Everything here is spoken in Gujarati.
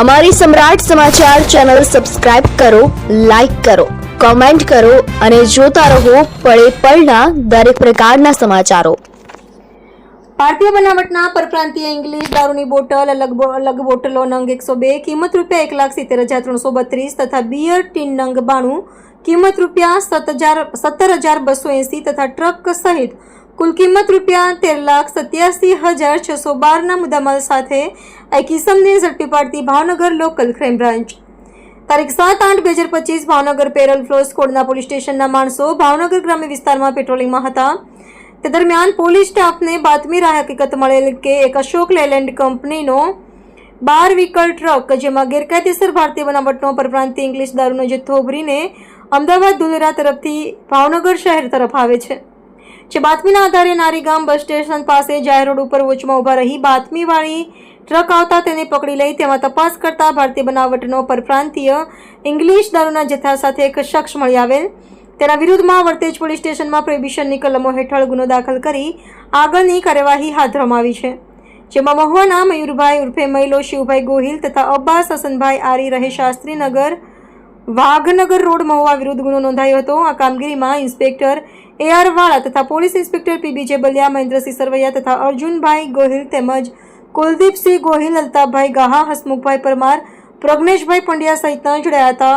અમારી સમ્રાટ સમાચાર ચેનલ સબસ્ક્રાઇબ કરો, લાઇક કરો, કોમેન્ટ કરો અને જોતા રહો પળે પળના દરેક પ્રકારના સમાચારો. ભારતીય બનાવટના પરપ્રાંતીય ઇંગ્લિશ દારૂની બોટલ, અલગ અલગ બોટલો નંગ એકસો બે, કિંમત રૂપિયા એક લાખ સિત્તેર હજાર ત્રણસો બત્રીસ તથા બિયર ટીન નંગ બાણું કિંમત રૂપિયા સત્ત હજાર, સત્તર હજાર બસો એંસી તથા ટ્રક સહિત કુલ કિંમત રૂપિયા તેર લાખ સત્યાસી હજાર છસો બારના મુદ્દામાલ સાથે આ કિસમને ઝડપી પાડતી ભાવનગર લોકલ ક્રાઇમ બ્રાન્ચ. તારીખ સાત આઠ બે હજાર પચીસ ભાવનગર પેરલ ફ્લો કોડના પોલીસ સ્ટેશનના માણસો ભાવનગર ગ્રામ્ય વિસ્તારમાં પેટ્રોલિંગમાં હતા. તે દરમિયાન પોલીસ સ્ટાફને બાતમી રાહ હકીકત મળેલ કે એક અશોક લેલેન્ડ કંપનીનો બાર વ્હીકલ ટ્રક જેમાં ગેરકાયદેસર ભારતીય બનાવટનો પરપ્રાંતીય ઇંગ્લિશ દારૂનો જથ્થો ઉભરીને અમદાવાદ ધુલેરા તરફથી ભાવનગર શહેર તરફ આવે છે. જે બાતમીના આધારે નારીગામ બસ સ્ટેશન પાસે જાહેર રોડ ઉપર વોચમાં ઊભા રહી બાતમીવાળી ટ્રક આવતા તેને પકડી લઈ તેમાં તપાસ કરતા ભારતીય બનાવટનો પરપ્રાંતીય ઇંગ્લિશ દારૂના જથ્થા સાથે એક શખ્સ મળી આવેલ. તેના વિરુદ્ધમાં વર્તેજ પોલીસ સ્ટેશનમાં પ્રોહિબિશનની કલમો હેઠળ ગુનો દાખલ કરી આગળની કાર્યવાહી હાથ ધરવામાં છે. જેમાં મહુવાના મયુરભાઈ ઉર્ફે મહિલો શિવભાઈ ગોહિલ તથા અબ્બાસ હસનભાઈ આરી રહે શાસ્ત્રીનગર વાઘનગર રોડ મહુવા વિરુદ્ધ ગુનો નોંધાયો હતો. આ કામગીરીમાં ઇન્સ્પેક્ટર એ આર વાળા તથા police inspector PBJ Baliya, Mahendrasinh Sarvaiya તથા અર્જુનભાઈ ગોહિલ તેમજ કુલદીપસિંહ ગોહિલ અલ્તાભાઈ ગાહા, હસમુખભાઈ પરમાર, પ્રજ્ઞેશભાઈ પંડ્યા સહિતના જોડાયા હતા.